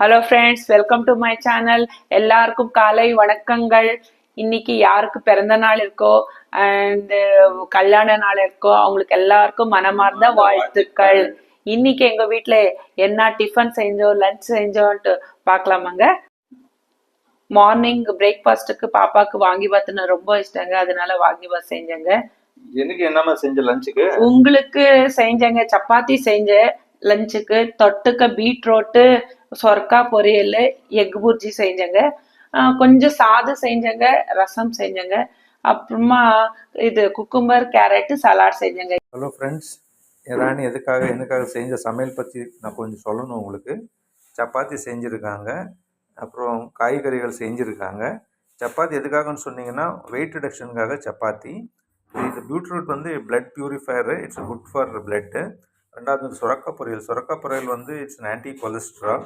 Hello friends welcome to my channel எல்லாருக்கும் காலை வணக்கங்கள். இன்னைக்கு யாருக்கு பிறந்த நாள் இருக்கோ அண்ட் கல்யாண நாள் இருக்கோ அவங்களுக்கு எல்லாருக்கும் மனமார்ந்த வாழ்த்துக்கள். இன்னைக்கு எங்க வீட்ல என்ன டிஃபன் செஞ்சோம் லஞ்ச் செஞ்சோன்ட்டு பார்க்கலாமாங்க? மார்னிங் பிரேக்ஃபாஸ்ட்டுக்கு பாப்பாக்கு வாங்கி பார்த்துன்னு ரொம்ப இஷ்டங்க. அதனால வாங்கி பார்த்து செஞ்சேங்க. எனக்கு என்னம்மா செஞ்ச லஞ்சுக்கு உங்களுக்கு செஞ்சேங்க. சப்பாத்தி செஞ்சேன். லஞ்சுக்கு தொட்டுக்க பீட்ரூட்டு சொர்க்கா பொரியல் எக் புர்ஜி செஞ்சேங்க. கொஞ்சம் சாதம் செஞ்சேங்க ரசம் செஞ்சேங்க. அப்புறமா இது குக்கும்பர் கேரட்டு சலாட் செஞ்சேங்க. ஹலோ ஃப்ரெண்ட்ஸ் ராணி எதுக்காக எனக்காக செஞ்ச சமையல் பற்றி நான் கொஞ்சம் சொல்லணும் உங்களுக்கு. சப்பாத்தி செஞ்சுருக்காங்க. அப்புறம் காய்கறிகள் செஞ்சுருக்காங்க. சப்பாத்தி எதுக்காகன்னு சொன்னீங்கன்னா வெயிட் ரிடக்ஷனுக்காக சப்பாத்தி. இது பீட்ரூட் வந்து blood purifier it's good for blood ரெண்டாவது வந்து சுரக்கா பொரியல். சுரக்கா பொரியல் வந்து இட்ஸ் ஆன்டி கொலஸ்ட்ரால்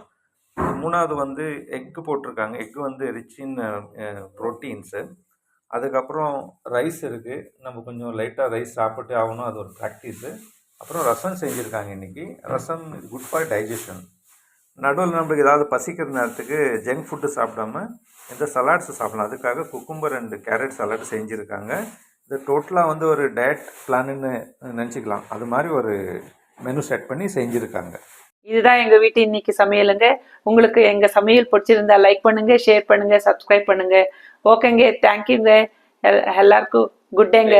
மூணாவது வந்து எக்கு போட்டிருக்காங்க. எக்கு வந்து ரிச் இன் ப்ரோட்டீன்ஸு. அதுக்கப்புறம் ரைஸ் இருக்குது நம்ம கொஞ்சம் லைட்டாக ரைஸ் சாப்பிட்டு ஆகணும். அது ஒரு ப்ராக்டிஸு. அப்புறம் ரசம் செஞ்சுருக்காங்க இன்றைக்கி ரசம் குட் ஃபார் டைஜஷன். நடுவில் நம்மளுக்கு ஏதாவது பசிக்கிற நேரத்துக்கு ஜங்க் ஃபுட்டு சாப்பிடாம இந்த சலாட்ஸ் சாப்பிடலாம். அதுக்காக குக்கும்பர் அண்டு கேரட் சலாட் செஞ்சுருக்காங்க. இது டோட்டலாக வந்து ஒரு டயட் பிளான்னு நினச்சிக்கலாம். அது மாதிரி ஒரு மெனு செட் பண்ணி செஞ்சுருக்காங்க. இதுதான் எங்கள் வீட்டு இன்னைக்கு சமையலுங்க. உங்களுக்கு எங்கள் சமையல் பிடிச்சிருந்தா லைக் பண்ணுங்க ஷேர் பண்ணுங்க சப்ஸ்கிரைப் பண்ணுங்க. ஓகேங்க தேங்க்யூங்க எல்லாருக்கும் குட் டேங்க